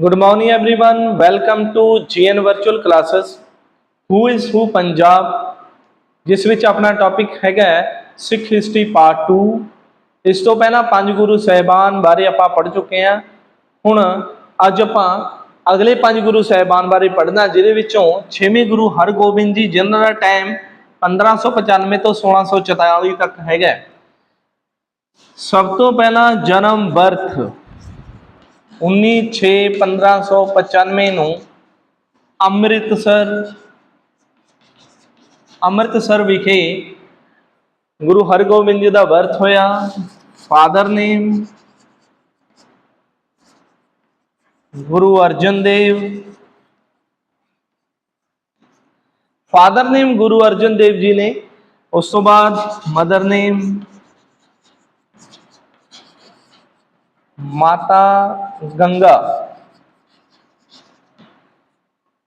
Good morning, everyone. Welcome to GN Virtual Classes. Who is Who Punjab? ਜਿਸ ਵਿੱਚ ਆਪਣਾ topic ਹੈਗਾ ਸਿੱਖ history part 2 ਇਸ ਤੋਂ ਪਹਿਲਾਂ ਪੰਜ ਗੁਰੂ ਸਾਹਿਬਾਨ ਬਾਰੇ ਆਪਾਂ ਪੜ੍ਹ ਚੁੱਕੇ ਹਾਂ ਹੁਣ ਅੱਜ ਆਪਾਂ ਅਗਲੇ ਪੰਜ ਗੁਰੂ ਸਾਹਿਬਾਨ ਬਾਰੇ ਪੜ੍ਹਨਾ ਜਿਹਦੇ ਵਿੱਚੋਂ 6ਵੇਂ ਗੁਰੂ ਹਰਗੋਬਿੰਦ ਜੀ ਜਿਨ੍ਹਾਂ ਦਾ ਟਾਈਮ 1595 ਤੋਂ 1644 ਤੱਕ ਹੈਗਾ ਸਭ ਤੋਂ ਪਹਿਲਾਂ ਜਨਮ ਬਰਥ 19/6/1595 ਨੂੰ ਅੰਮ੍ਰਿਤਸਰ ਅੰਮ੍ਰਿਤਸਰ ਵਿਖੇ ਗੁਰੂ ਹਰਗੋਬਿੰਦ ਜੀ ਦਾ ਬਰਥ ਹੋਇਆ। Father name Guru Arjan Dev. Father name Guru Arjan Dev ji ਨੇ। ਉਸ ਤੋਂ ਬਾਅਦ ਮਦਰ ਨੇਮ ਮਾਤਾ ਗੰਗਾ।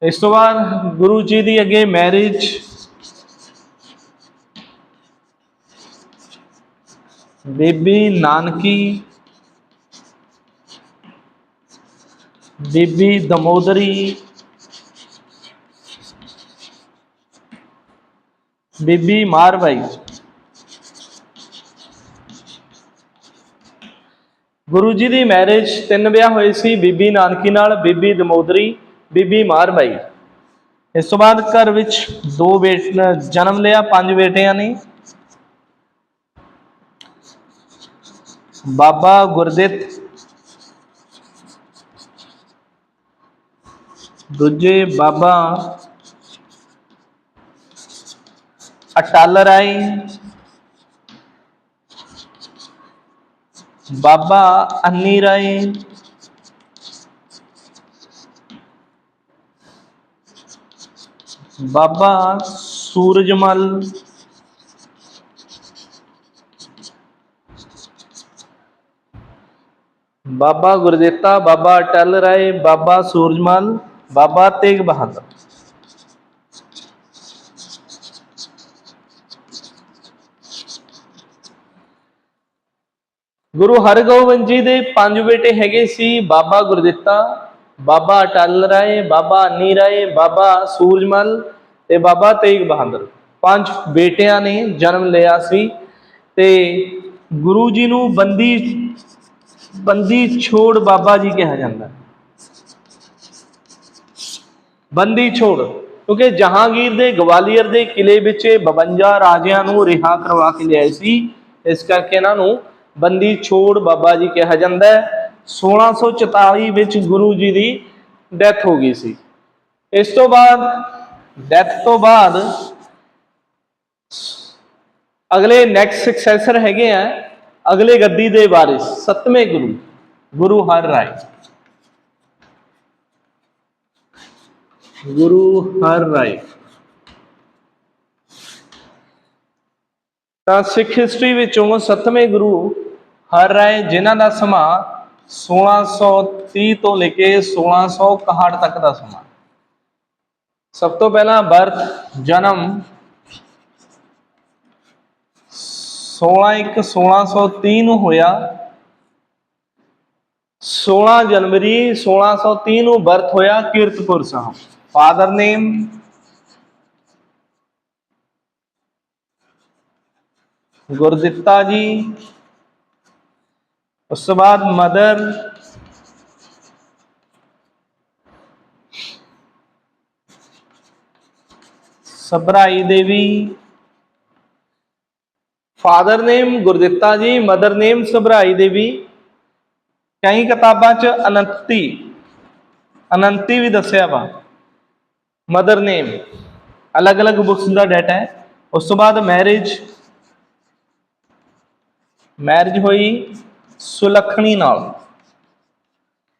ਇਸ ਤੋਂ ਬਾਅਦ ਗੁਰੂ ਜੀ ਦੀ ਅੱਗੇ ਮੈਰਿਜ ਬੀਬੀ ਨਾਨਕੀ। ਬੀਬੀ ਦਮੋਦਰੀ। ਬੀਬੀ ਮਾਰਵਾਈ। ਗੁਰੂ ਜੀ ਦੀ ਮੈਰਿਜ ਤਿੰਨ ਵਿਆਹ ਹੋਏ ਸੀ, ਬੀਬੀ ਨਾਨਕੀ ਨਾਲ, ਬੀਬੀ ਦਮੋਦਰੀ, ਬੀਬੀ ਮਾਰਬਾਈ ਇਸ ਤੋਂ ਬਾਅਦ ਘਰ ਵਿੱਚ ਦੋ ਬੇਟ ਜਨਮ ਲਿਆ, ਪੰਜ ਬੇਟਿਆਂ ਨੇ। ਬਾਬਾ ਗੁਰਦਿੱਤ। ਦੂਜੇ ਬਾਬਾ ਅਟਲ ਰਾਏ। ਬਾਬਾ ਅੰਨੀ ਰਾਏ ਬਾਬਾ ਸੂਰਜਮਲ ਬਾਬਾ ਗੁਰਦਿੱਤਾ ਬਾਬਾ ਅਟਲ ਰਾਏ ਬਾਬਾ ਸੂਰਜਮਲ ਬਾਬਾ ਤੇਗ ਬਹਾਦਰ ਗੁਰੂ ਹਰਗੋਬਿੰਦ ਜੀ ਦੇ ਪੰਜ ਬੇਟੇ ਹੈਗੇ ਸੀ, ਬਾਬਾ ਗੁਰਦਿੱਤਾ, ਬਾਬਾ ਅਟਲ ਰਾਏ, ਬਾਬਾ ਅੰਨੀ ਰਾਏ, ਬਾਬਾ ਸੂਰਜਮਲ ਤੇ ਬਾਬਾ ਤੇਗ ਬਹਾਦਰ। ਪੰਜ ਬੇਟਿਆਂ ਨੇ ਜਨਮ ਲਿਆ ਸੀ ਤੇ ਗੁਰੂ ਜੀ ਨੂੰ ਬੰਦੀ ਬੰਦੀ ਛੋੜ ਬਾਬਾ ਜੀ ਕਿਹਾ ਜਾਂਦਾ। ਬੰਦੀ ਛੋੜ, ਕਿਉਂਕਿ ਜਹਾਂਗੀਰ ਦੇ ਗਵਾਲੀਅਰ ਦੇ ਕਿਲੇ ਵਿੱਚ ਇਹ 52 ਰਾਜਿਆਂ ਨੂੰ ਰਿਹਾ ਕਰਵਾ ਕੇ ਲਿਆਏ ਸੀ, ਇਸ ਕਰਕੇ ਇਹਨਾਂ ਨੂੰ ਬੰਦੀ ਛੋੜ ਬਾਬਾ ਜੀ ਕਿਹਾ ਜਾਂਦਾ ਹੈ। 1644 ਵਿੱਚ ਗੁਰੂ ਜੀ ਦੀ ਡੈਥ ਹੋ ਗਈ ਸੀ। ਇਸ ਤੋਂ ਬਾਅਦ, ਡੈਥ ਤੋਂ ਬਾਅਦ ਅਗਲੇ ਨੈਕਸਟ ਸਕਸੈਸਰ ਹੈਗੇ ਆ, ਅਗਲੇ ਗੱਦੀ ਦੇ ਵਾਰਿਸ, ਸੱਤਵੇਂ ਗੁਰੂ ਗੁਰੂ ਹਰ ਰਾਏ। ਗੁਰੂ ਹਰ ਰਾਏ। ਤਾਂ ਸਿੱਖ ਹਿਸਟਰੀ ਵਿੱਚੋਂ ਸੱਤਵੇਂ ਗੁਰੂ ਹਰ ਰਾਏ, ਜਿਨ੍ਹਾਂ ਦਾ ਸਮਾਂ 1630 ਤੋਂ ਲੈ ਕੇ 1661 ਤੱਕ ਦਾ ਸਮਾਂ ਸਭ ਤੋਂ ਪਹਿਲਾਂ ਬਰਥ, ਜਨਮ 16 1 1630 ਨੂੰ ਹੋਇਆ। 16 ਜਨਵਰੀ 1630 ਨੂੰ ਬਰਥ ਹੋਇਆ ਕੀਰਤਪੁਰ ਸਾਹਿਬ। Father name Gurditta ji. ਉਸ ਤੋਂ ਬਾਅਦ mother. Sabrai Devi. Father name Gurditta ji, mother name ਸਬਰਾਈ ਦੇਵੀ। ਕਈ ਕਿਤਾਬਾਂ 'ਚ ਅਨੰਤੀ। ਅਨੰਤੀ ਵੀ ਦੱਸਿਆ ਵਾ। Mother name. ਅਲੱਗ-ਅਲੱਗ ਬੁੱਕਸ ਦਾ ਡਾਟਾ ਹੈ। ਉਸ ਤੋਂ ਬਾਅਦ ਮੈਰਿਜ। ਮੈਰਿਜ ਹੋਈ ਸੁਲੱਖਣੀ ਨਾਲ।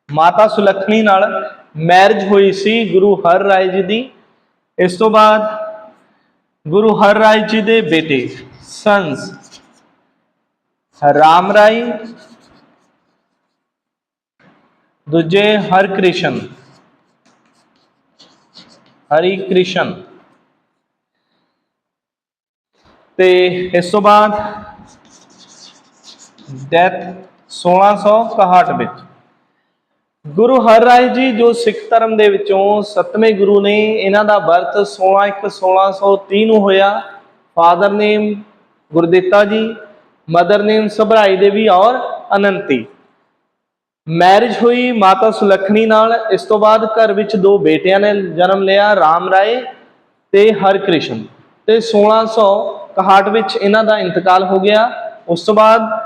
ਮਾਤਾ ਸੁਲੱਖਣੀ ਨਾਲ ਮੈਰਿਜ ਹੋਈ ਸੀ ਗੁਰੂ ਹਰ ਰਾਏ ਜੀ ਦੀ। ਇਸ ਤੋਂ ਬਾਅਦ ਗੁਰੂ ਹਰ ਰਾਏ ਜੀ ਦੇ ਬੇਟੇ, ਸੰਸ ਰਾਮ ਰਾਏ, ਦੂਜੇ ਹਰ ਕ੍ਰਿਸ਼ਨ ਹਰੀ ਕ੍ਰਿਸ਼ਨ ਤੇ ਇਸ ਤੋਂ ਬਾਅਦ ਡੈਥ 1661 ਵਿੱਚ। ਗੁਰੂ ਹਰ ਰਾਏ ਜੀ ਜੋ ਸਿੱਖ ਧਰਮ ਦੇ ਵਿੱਚੋਂ ਸੱਤਵੇਂ ਗੁਰੂ ਨੇ, ਇਹਨਾਂ ਦਾ ਬਰਥ 16 1 1630 ਨੂੰ ਹੋਇਆ। Father name Gurditta ji mother ਨੇਮ ਸਭਰਾਈ ਦੇਵੀ ਔਰ ਅਨੰਤੀ। ਮੈਰਿਜ ਹੋਈ ਮਾਤਾ ਸੁਲੱਖਣੀ ਨਾਲ, ਇਸ ਤੋਂ ਬਾਅਦ ਘਰ ਵਿੱਚ ਦੋ ਬੇਟਿਆਂ ਨੇ ਜਨਮ ਲਿਆ, ਰਾਮ ਰਾਏ ਤੇ ਹਰਕ੍ਰਿਸ਼ਨ। ਤੇ 1661 ਵਿੱਚ ਇਹਨਾਂ ਦਾ ਇੰਤਕਾਲ ਹੋ ਗਿਆ। ਉਸ ਤੋਂ ਬਾਅਦ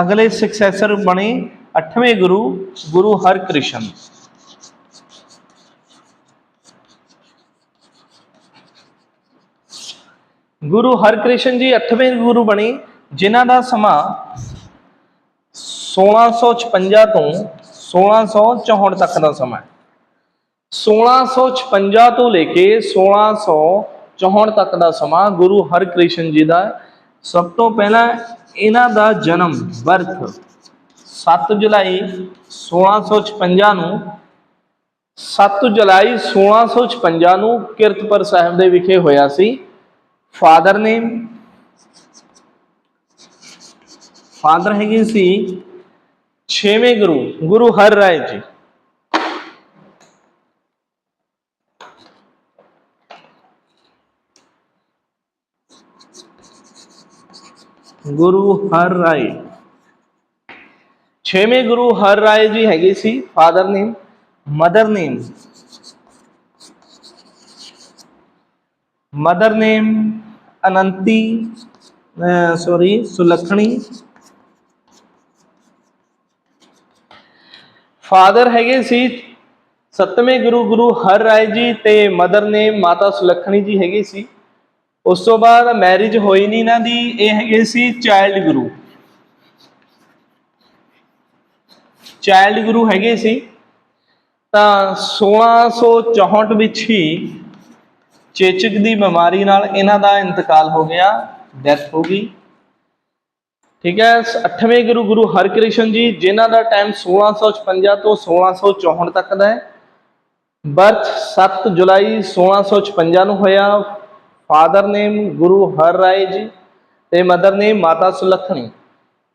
ਅਗਲੇ ਸਕਸੈਸਰ ਬਣੇ 8ਵੇਂ ਗੁਰੂ ਗੁਰੂ ਹਰਕ੍ਰਿਸ਼ਨ। ਗੁਰੂ ਹਰਕ੍ਰਿਸ਼ਨ ਜੀ 8ਵੇਂ ਗੁਰੂ ਬਣੇ, ਜਿਨ੍ਹਾਂ ਦਾ ਸਮਾਂ 1656 ਤੋਂ 1664 ਤੱਕ ਦਾ ਸਮਾਂ ਹੈ। 1656 ਤੋਂ ਲੈ ਕੇ 1664 ਤੱਕ ਦਾ ਸਮਾਂ ਗੁਰੂ ਹਰਕ੍ਰਿਸ਼ਨ ਜੀ ਦਾ ਸਭ ਤੋਂ ਪਹਿਲਾਂ ਇਹਨਾਂ ਦਾ ਜਨਮ ਬਰਥ 7 ਜੁਲਾਈ 1656 ਨੂੰ 7 ਜੁਲਾਈ 1656 ਨੂੰ ਕਿਰਤਪੁਰ ਸਾਹਿਬ ਦੇ ਵਿਖੇ ਹੋਇਆ ਸੀ। ਫਾਦਰ ਨੇਮ ਫਾਦਰ ਹੈਗੇ ਸੀ 6ਵੇਂ ਗੁਰੂ ਗੁਰੂ ਹਰ ਰਾਏ ਜੀ। ਗੁਰੂ ਹਰ ਰਾਏ। ਛੇਵੇਂ ਗੁਰੂ ਹਰ ਰਾਏ ਜੀ ਹੈਗੇ ਸੀ father name mother name mother name Ananti sorry Sulakhni. Father ਹੈਗੇ ਸੀ, ਸੱਤਵੇਂ ਗੁਰੂ ਗੁਰੂ ਹਰ ਰਾਏ ਜੀ ਤੇ ਮਦਰ ਨੇਮ ਮਾਤਾ ਸੁਲੱਖਣੀ ਜੀ ਹੈਗੇ ਸੀ। ਉਸ ਤੋਂ ਬਾਅਦ ਮੈਰਿਜ ਹੋਈ ਨਹੀਂ ਇਹਨਾਂ ਦੀ, ਇਹ ਹੈਗੇ ਸੀ ਚਾਈਲਡ ਗੁਰੂ। ਚਾਈਲਡ ਗੁਰੂ ਹੈਗੇ ਸੀ। ਤਾਂ 1664 ਵਿੱਚ ਹੀ ਚੇਚਕ ਦੀ ਬਿਮਾਰੀ ਨਾਲ ਇਹਨਾਂ ਦਾ ਇੰਤਕਾਲ ਹੋ ਗਿਆ ਡੈਥ ਹੋ ਗਈ। ਠੀਕ ਹੈ 8ਵੇਂ ਗੁਰੂ ਗੁਰੂ ਹਰਕ੍ਰਿਸ਼ਨ ਜੀ, ਜਿਨ੍ਹਾਂ ਦਾ ਟਾਈਮ 1656 ਤੋਂ 1664 ਤੱਕ ਦਾ ਹੈ। ਬਰਥ 7 ਜੁਲਾਈ 1656 ਨੂੰ ਹੋਇਆ ਫਾਦਰ ਨੇਮ ਗੁਰੂ ਹਰ ਰਾਏ ਜੀ ਤੇ ਮਦਰ ਨੇਮ ਮਾਤਾ ਸੁਲੱਖਣੀ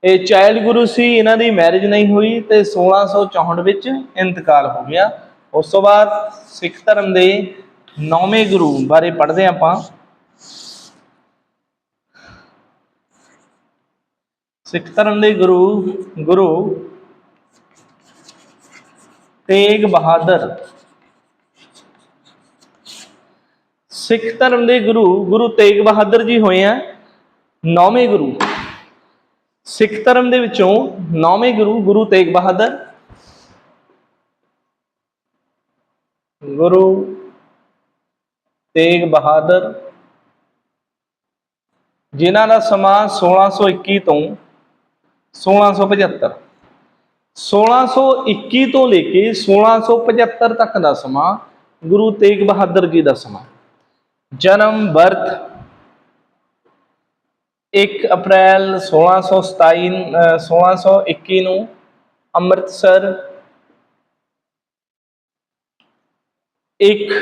ਇਹ ਚਾਈਲਡ ਗੁਰੂ ਸੀ, ਇਹਨਾਂ ਦੀ ਮੈਰਿਜ ਨਹੀਂ ਹੋਈ ਤੇ 1664 ਵਿੱਚ ਇੰਤਕਾਲ ਹੋ ਗਿਆ। ਉਸ ਤੋਂ ਬਾਅਦ ਸਿੱਖ ਧਰਮ ਦੇ ਨੌਵੇਂ ਗੁਰੂ ਬਾਰੇ ਪੜ੍ਹਦੇ ਹਾਂ ਆਪਾਂ। ਸਿੱਖ ਧਰਮ ਦੇ ਗੁਰੂ ਗੁਰੂ ਤੇਗ ਬਹਾਦਰ ਸਿੱਖ ਧਰਮ ਦੇ ਗੁਰੂ ਗੁਰੂ ਤੇਗ ਬਹਾਦਰ ਜੀ ਹੋਏ ਆ, ਨੌਵੇਂ ਗੁਰੂ। ਸਿੱਖ ਧਰਮ ਦੇ ਵਿੱਚੋਂ ਨੌਵੇਂ ਗੁਰੂ ਗੁਰੂ ਤੇਗ ਬਹਾਦਰ। ਗੁਰੂ ਤੇਗ ਬਹਾਦਰ, ਜਿਨ੍ਹਾਂ ਦਾ ਸਮਾਂ 1621 ਤੋਂ 1675 1621 ਤੋਂ ਲੈ ਕੇ 1675 ਤੱਕ ਦਾ ਸਮਾਂ ਗੁਰੂ ਤੇਗ ਬਹਾਦਰ ਜੀ ਦਾ ਸਮਾਂ। ਜਨਮ ਬਰਥ 1 ਅਪ੍ਰੈਲ 1627 ਅਹ 1621 ਨੂੰ ਅੰਮ੍ਰਿਤਸਰ 1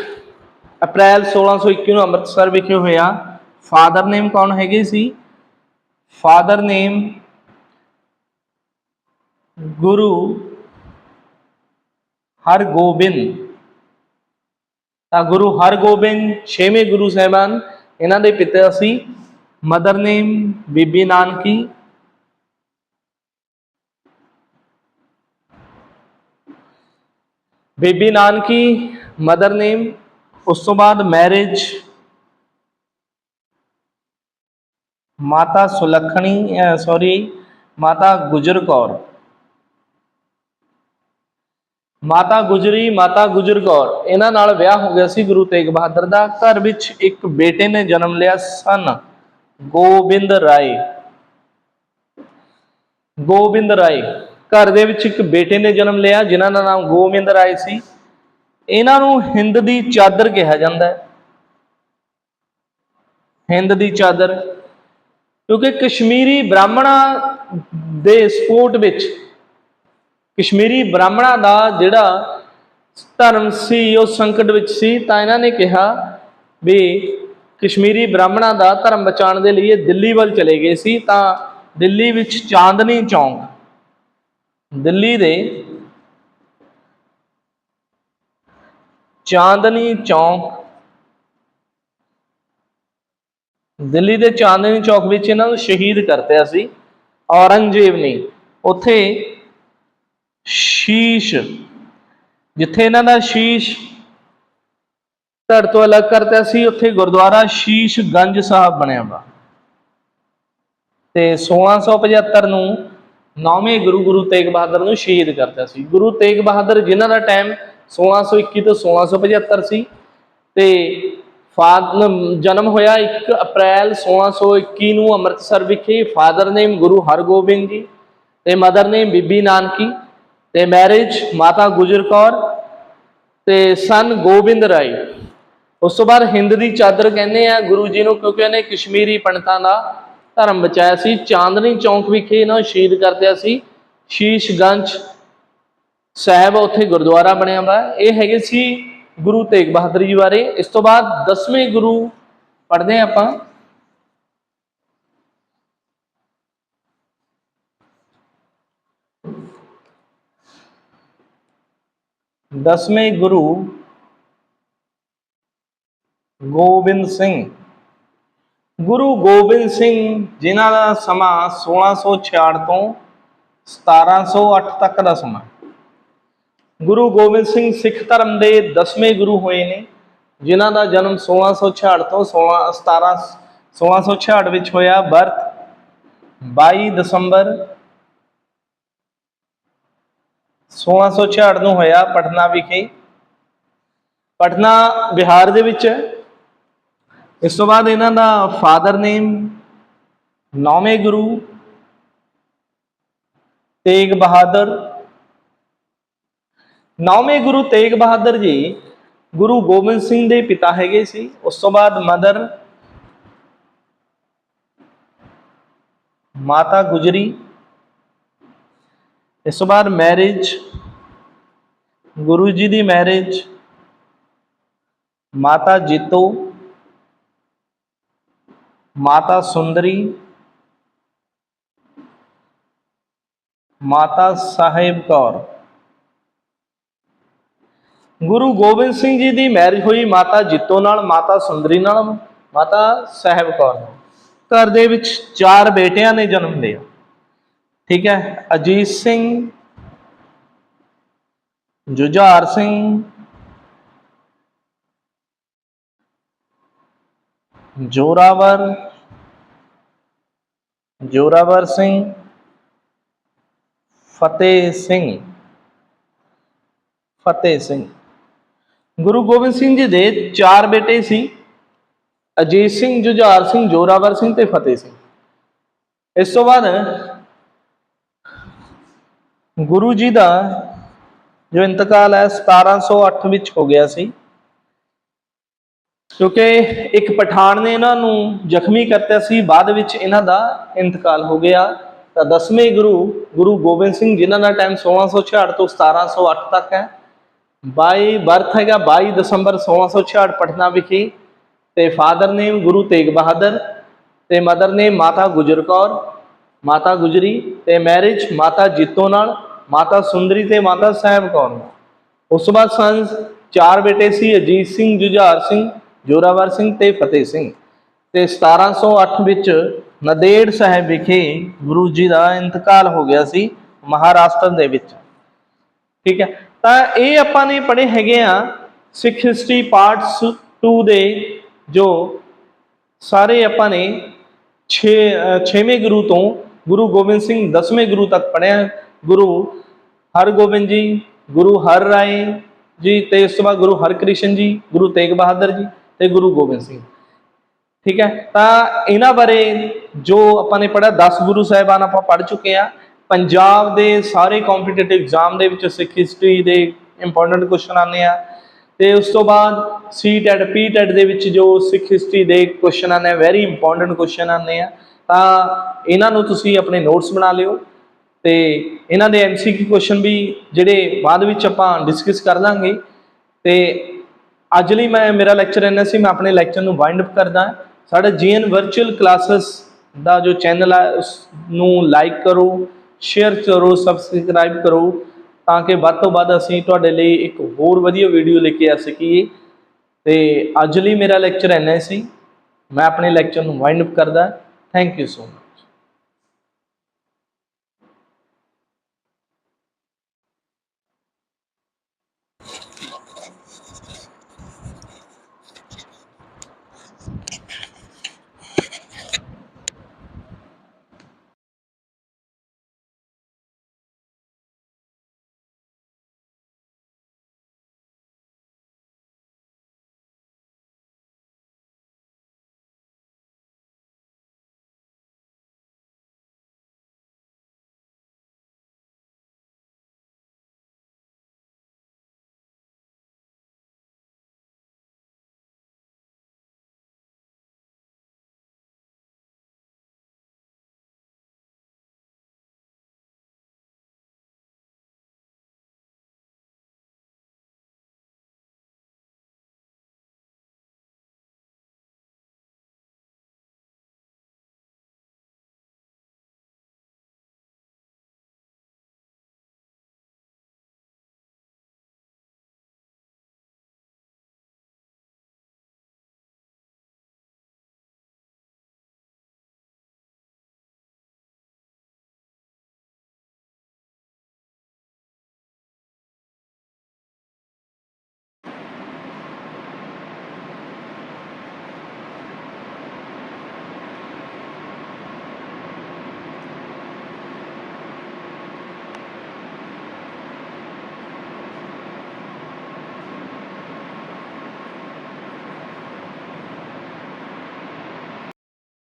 ਅਪ੍ਰੈਲ 1621 ਨੂੰ ਅੰਮ੍ਰਿਤਸਰ ਵਿਖੇ ਹੋਇਆ। ਫਾਦਰ ਨੇਮ ਕੌਣ ਹੈਗੇ ਸੀ? Father name Guru Hargobind. ਤਾਂ ਗੁਰੂ ਹਰਗੋਬਿੰਦ, ਛੇਵੇਂ ਗੁਰੂ ਸਾਹਿਬਾਨ, ਇਹਨਾਂ ਦੇ ਪਿਤਾ ਸੀ। ਮਦਰ ਨੇਮ ਬੀਬੀ ਨਾਨਕੀ। ਬੀਬੀ ਨਾਨਕੀ, ਮਦਰ ਨੇਮ, ਉਸ ਤੋਂ ਬਾਅਦ ਮੈਰਿਜ। ਮਾਤਾ ਸੁਲੱਖਣੀ ਸੌਰੀ ਮਾਤਾ ਗੁਜਰ ਕੌਰ। ਮਾਤਾ ਗੁਜਰੀ, ਮਾਤਾ ਗੁਜਰ ਕੌਰ। ਇਹਨਾਂ ਨਾਲ ਵਿਆਹ ਹੋ ਗਿਆ ਸੀ ਗੁਰੂ ਤੇਗ ਬਹਾਦਰ ਦਾ। ਘਰ ਵਿੱਚ ਇੱਕ ਬੇਟੇ ਨੇ ਜਨਮ ਲਿਆ ਸਨ, ਗੋਬਿੰਦ ਰਾਏ। ਗੋਬਿੰਦ ਰਾਏ। ਘਰ ਦੇ ਵਿੱਚ ਇੱਕ ਬੇਟੇ ਨੇ ਜਨਮ ਲਿਆ, ਜਿਨ੍ਹਾਂ ਦਾ ਨਾਮ ਗੋਬਿੰਦ ਰਾਏ ਸੀ। ਇਹਨਾਂ ਨੂੰ ਹਿੰਦ ਦੀ ਚਾਦਰ ਕਿਹਾ ਜਾਂਦਾ ਹੈ। ਹਿੰਦ ਦੀ ਚਾਦਰ। ਕਿਉਂਕਿ ਕਸ਼ਮੀਰੀ ਬ੍ਰਾਹਮਣਾਂ ਦੇ ਸਪੋਰਟ ਵਿੱਚ ਕਸ਼ਮੀਰੀ ਬ੍ਰਾਹਮਣਾਂ ਦਾ ਜਿਹੜਾ ਧਰਮ ਸੀ, ਉਹ ਸੰਕਟ ਵਿੱਚ ਸੀ, ਤਾਂ ਇਹਨਾਂ ਨੇ ਕਿਹਾ ਵੀ ਕਸ਼ਮੀਰੀ ਬ੍ਰਾਹਮਣਾਂ ਦਾ ਧਰਮ ਬਚਾਉਣ ਦੇ ਲਈ ਇਹ ਦਿੱਲੀ ਵੱਲ ਚਲੇ ਗਏ ਸੀ, ਤਾਂ ਦਿੱਲੀ ਵਿੱਚ ਚਾਂਦਨੀ ਚੌਂਕ, ਦਿੱਲੀ ਦੇ ਚਾਂਦਨੀ ਚੌਂਕ, ਦਿੱਲੀ ਦੇ ਚਾਂਦਨੀ ਚੌਕ ਵਿੱਚ ਇਹਨਾਂ ਨੂੰ ਸ਼ਹੀਦ ਕਰਤਿਆ ਸੀ ਔਰੰਗਜ਼ੇਬ ਨੇ। ਉੱਥੇ ਸ਼ੀਸ਼, ਜਿੱਥੇ ਇਹਨਾਂ ਦਾ ਸ਼ੀਸ਼ ਧੜ ਤੋਂ ਅਲੱਗ ਕਰਤਾ ਸੀ, ਉੱਥੇ ਗੁਰਦੁਆਰਾ ਸ਼ੀਸ਼ ਗੰਜ ਸਾਹਿਬ ਬਣਿਆ ਵਾ। ਤੇ 1675 ਨੂੰ ਨੌਵੇਂ ਗੁਰੂ ਗੁਰੂ ਤੇਗ ਬਹਾਦਰ ਨੂੰ ਸ਼ਹੀਦ ਕਰਤਾ ਸੀ। ਗੁਰੂ ਤੇਗ ਬਹਾਦਰ ਜਿਨ੍ਹਾਂ ਦਾ ਟਾਈਮ 1621 ਤੋਂ 1675 ਸੀ ਤੇ ਫਾਦਰ ਜਨਮ ਹੋਇਆ 1 ਅਪ੍ਰੈਲ 1621 ਨੂੰ ਅੰਮ੍ਰਿਤਸਰ ਵਿਖੇ। ਫਾਦਰ ਨੇਮ ਗੁਰੂ ਹਰਗੋਬਿੰਦ ਜੀ ਤੇ ਮਦਰ ਨੇਮ ਬੀਬੀ ਨਾਨਕੀ। ਤੇ ਮੈਰਿਜ ਮਾਤਾ ਗੁਜਰ ਕੌਰ ਤੇ ਸਨ ਗੋਬਿੰਦ ਰਾਏ। ਉਸ ਤੋਂ ਬਾਅਦ ਹਿੰਦ ਦੀ ਚਾਦਰ ਕਹਿੰਦੇ ਆ ਗੁਰੂ ਜੀ ਨੂੰ, ਕਿਉਂਕਿ ਉਹਨੇ ਕਸ਼ਮੀਰੀ ਪੰਡਤਾਂ ਦਾ ਧਰਮ ਬਚਾਇਆ ਸੀ। ਚਾਂਦਨੀ ਚੌਂਕ ਵਿਖੇ ਇਹਨਾਂ ਨੂੰ ਸ਼ਹੀਦ ਕਰਦਿਆ ਸੀ। ਸ਼ੀਸ਼ਗੰਜ ਸਾਹਿਬ ਉੱਥੇ ਗੁਰਦੁਆਰਾ ਬਣਿਆ ਵਾ ਇਹ ਹੈਗੇ ਸੀ ਗੁਰੂ ਤੇਗ ਬਹਾਦਰ ਜੀ ਬਾਰੇ। ਇਸ ਤੋਂ ਬਾਅਦ 10ਵੇਂ ਗੁਰੂ ਪੜ੍ਹਦੇ ਹਾਂ ਆਪਾਂ। ਦਸਵੇਂ ਗੁਰੂ ਗੋਬਿੰਦ ਸਿੰਘ। ਗੁਰੂ ਗੋਬਿੰਦ ਸਿੰਘ ਜਿਨ੍ਹਾਂ ਦਾ ਸਮਾਂ 1666 ਤੋਂ 1708 ਤੱਕ ਦਾ ਸਮਾਂ ਗੁਰੂ ਗੋਬਿੰਦ ਸਿੰਘ ਸਿੱਖ ਧਰਮ ਦੇ 10ਵੇਂ ਗੁਰੂ ਹੋਏ ਨੇ, ਜਿਨ੍ਹਾਂ ਦਾ ਜਨਮ 1666 ਤੋਂ 16 17 1666 ਵਿੱਚ ਹੋਇਆ। ਬਰਥ 22 ਦਸੰਬਰ 1666 ਨੂੰ ਹੋਇਆ ਪਟਨਾ ਵਿਖੇ। ਪਟਨਾ ਬਿਹਾਰ ਦੇ ਵਿੱਚ। ਹੈ ਇਸ ਤੋਂ ਬਾਅਦ ਇਹਨਾਂ ਦਾ ਫਾਦਰ ਨੇਮ ਨੌਵੇਂ ਗੁਰੂ ਤੇਗ ਬਹਾਦਰ। ਨੌਵੇਂ ਗੁਰੂ ਤੇਗ ਬਹਾਦਰ ਜੀ ਗੁਰੂ ਗੋਬਿੰਦ ਸਿੰਘ ਦੇ ਪਿਤਾ ਹੈਗੇ ਸੀ। ਉਸ ਤੋਂ ਬਾਅਦ ਮਦਰ ਮਾਤਾ ਗੁਜਰੀ ਇਸ ਤੋਂ ਬਾਅਦ ਮੈਰਿਜ ਗੁਰੂ ਜੀ ਦੀ ਮੈਰਿਜ ਮਾਤਾ ਜੀਤੋ, ਮਾਤਾ ਸੁੰਦਰੀ, ਮਾਤਾ ਸਾਹਿਬ ਕੌਰ। ਗੁਰੂ ਗੋਬਿੰਦ ਸਿੰਘ ਜੀ ਦੀ ਮੈਰਿਜ ਹੋਈ ਮਾਤਾ ਜਿੱਤੋ ਨਾਲ, ਮਾਤਾ ਸੁੰਦਰੀ ਨਾਲ, ਮਾਤਾ ਸਾਹਿਬ ਕੌਰ ਨਾਲ। ਘਰ ਦੇ ਵਿੱਚ ਚਾਰ ਬੇਟਿਆਂ ਨੇ ਜਨਮ ਲਿਆ। ਠੀਕ ਹੈ ਅਜੀਤ ਸਿੰਘ ਜੁਝਾਰ ਸਿੰਘ ਜੋਰਾਵਰ ਜੋਰਾਵਰ ਸਿੰਘ ਫਤਿਹ ਸਿੰਘ ਫਤਿਹ ਸਿੰਘ ਗੁਰੂ ਗੋਬਿੰਦ ਸਿੰਘ ਜੀ ਦੇ ਚਾਰ ਬੇਟੇ ਸੀ ਅਜੀਤ ਸਿੰਘ ਜੁਝਾਰ ਸਿੰਘ ਜੋਰਾਵਰ ਸਿੰਘ ਤੇ ਫਤਿਹ ਸਿੰਘ ਇਸ ਤੋਂ ਬਾਅਦ ਗੁਰੂ ਜੀ ਦਾ ਜੋ ਇੰਤਕਾਲ ਹੈ 1708 ਵਿੱਚ ਹੋ ਗਿਆ ਸੀ, ਕਿਉਂਕਿ ਇੱਕ ਪਠਾਨ ਨੇ ਇਹਨਾਂ ਨੂੰ ਜ਼ਖਮੀ ਕਰਤਾ ਸੀ, ਬਾਅਦ ਵਿੱਚ ਇਹਨਾਂ ਦਾ ਇੰਤਕਾਲ ਹੋ ਗਿਆ। ਤਾਂ ਦਸਵੇਂ ਗੁਰੂ ਗੁਰੂ ਗੋਬਿੰਦ ਸਿੰਘ ਜਿਨ੍ਹਾਂ ਦਾ ਟਾਈਮ 1666 ਤੋਂ 1708 ਤੱਕ ਹੈ 22 ਬਰਥ ਹੈਗਾ 22 ਦਸੰਬਰ 1666 ਪਟਨਾ ਵਿਖੇ, ਤੇ ਫਾਦਰ ਨੇਮ ਗੁਰੂ ਤੇਗ ਬਹਾਦਰ, ਤੇ ਮਦਰ ਨੇਮ ਮਾਤਾ ਗੁਜਰ ਕੌਰ, ਮਾਤਾ ਗੁਜਰੀ, ਤੇ ਮੈਰਿਜ ਮਾਤਾ ਜੀਤੋ ਨਾਲ ਮਾਤਾ ਸੁੰਦਰੀ ਤੇ ਮਾਤਾ ਸਾਹਿਬ ਕੌਰ ਨਾਲ ਉਸ ਤੋਂ ਬਾਅਦ ਸਨ ਚਾਰ ਬੇਟੇ ਸੀ ਅਜੀਤ ਸਿੰਘ, ਜੁਝਾਰ ਸਿੰਘ, ਜੋਰਾਵਰ ਸਿੰਘ ਤੇ ਫਤਿਹ ਸਿੰਘ। ਤੇ 1708 ਵਿੱਚ ਨਦੇੜ ਸਾਹਿਬ ਵਿਖੇ ਗੁਰੂ ਜੀ ਦਾ ਇੰਤਕਾਲ ਹੋ ਗਿਆ ਸੀ ਮਹਾਰਾਸ਼ਟਰ ਦੇ ਵਿੱਚ। ਠੀਕ ਹੈ, ਤਾਂ ਇਹ ਆਪਾਂ ਨੇ ਪੜ੍ਹੇ ਹੈਗੇ ਆ ਸਿੱਖ ਹਿਸਟਰੀ ਪਾਰਟਸ 2 ਦੇ, ਜੋ ਸਾਰੇ ਆਪਾਂ ਨੇ 6 ਛੇਵੇਂ ਗੁਰੂ ਤੋਂ ਗੁਰੂ ਗੋਬਿੰਦ ਸਿੰਘ 10ਵੇਂ ਗੁਰੂ ਤੱਕ ਪੜ੍ਹਿਆ ਗੁਰੂ ਹਰਗੋਬਿੰਦ ਜੀ, ਗੁਰੂ ਹਰ ਰਾਏ ਜੀ ਤੇ ਇਸ ਤੋਂ ਬਾਅਦ ਗੁਰੂ ਹਰਕ੍ਰਿਸ਼ਨ ਜੀ, ਗੁਰੂ ਤੇਗ ਬਹਾਦਰ ਜੀ ਤੇ ਗੁਰੂ ਗੋਬਿੰਦ ਸਿੰਘ। ਠੀਕ ਹੈ? ਤਾਂ ਇਹਨਾਂ ਬਾਰੇ ਜੋ ਆਪਾਂ ਨੇ ਪੜਿਆ 10 ਗੁਰੂ ਸਾਹਿਬਾਨ ਆਪਾਂ ਪੜ ਚੁੱਕੇ ਆ ਪੰਜਾਬ ਦੇ ਸਾਰੇ ਕੰਪੀਟੀਟਿਵ ਐਗਜ਼ਾਮ ਦੇ ਵਿੱਚ ਸਿੱਖ ਹਿਸਟਰੀ ਦੇ ਇੰਪੋਰਟੈਂਟ ਕੁਐਸਚਨ ਆਉਂਦੇ ਆ। ਤੇ ਉਸ ਤੋਂ ਬਾਅਦ ਸੀ ਟੈਟ ਪੀ ਟੈਟ ਦੇ ਵਿੱਚ ਜੋ ਸਿੱਖ ਹਿਸਟਰੀ ਦੇ ਕੁਐਸਚਨ ਆਉਂਦੇ ਆ ਵੈਰੀ ਇੰਪੋਰਟੈਂਟ ਕੁਐਸਚਨ ਆਉਂਦੇ ਆ। ਤਾਂ ਇਹਨਾਂ ਨੂੰ ਤੁਸੀਂ ਆਪਣੇ ਨੋਟਸ ਬਣਾ ਲਿਓ। ਤੇ ਇਹਨਾਂ ਦੇ ਐਮਸੀਕਿਊ ਕੁਐਸਚਨ ਵੀ ਜਿਹੜੇ ਬਾਅਦ ਵਿੱਚ ਆਪਾਂ ਡਿਸਕਸ ਕਰ ਲਾਂਗੇ। ਤੇ ਅੱਜ ਲਈ ਮੈਂ, ਮੇਰਾ ਲੈਕਚਰ ਇੰਨਾ ਸੀ, ਮੈਂ ਆਪਣੇ ਲੈਕਚਰ ਨੂੰ ਵਾਈਂਡ ਅਪ ਕਰਦਾ। ਸਾਡਾ ਜੀਐਨ ਵਰਚੁਅਲ ਕਲਾਸਸ ਦਾ ਜੋ ਚੈਨਲ ਹੈ ਉਸ ਨੂੰ ਲਾਈਕ ਕਰੋ ਸ਼ੇਅਰ ਕਰੋ ਸਬਸਕ੍ਰਾਈਬ ਕਰੋ, ਤਾਂ ਕਿ ਵੱਧ ਤੋਂ ਵੱਧ ਅਸੀਂ ਤੁਹਾਡੇ ਲਈ ਇੱਕ ਹੋਰ ਵਧੀਆ ਵੀਡੀਓ ਲੈ ਕੇ ਆ ਸਕੀਏ। ਤੇ ਅੱਜ ਲਈ ਮੇਰਾ ਲੈਕਚਰ ਇੰਨਾ ਸੀ। ਮੈਂ ਆਪਣੇ ਲੈਕਚਰ ਨੂੰ ਵਾਈਂਡ ਅਪ ਕਰਦਾ। Thank you so much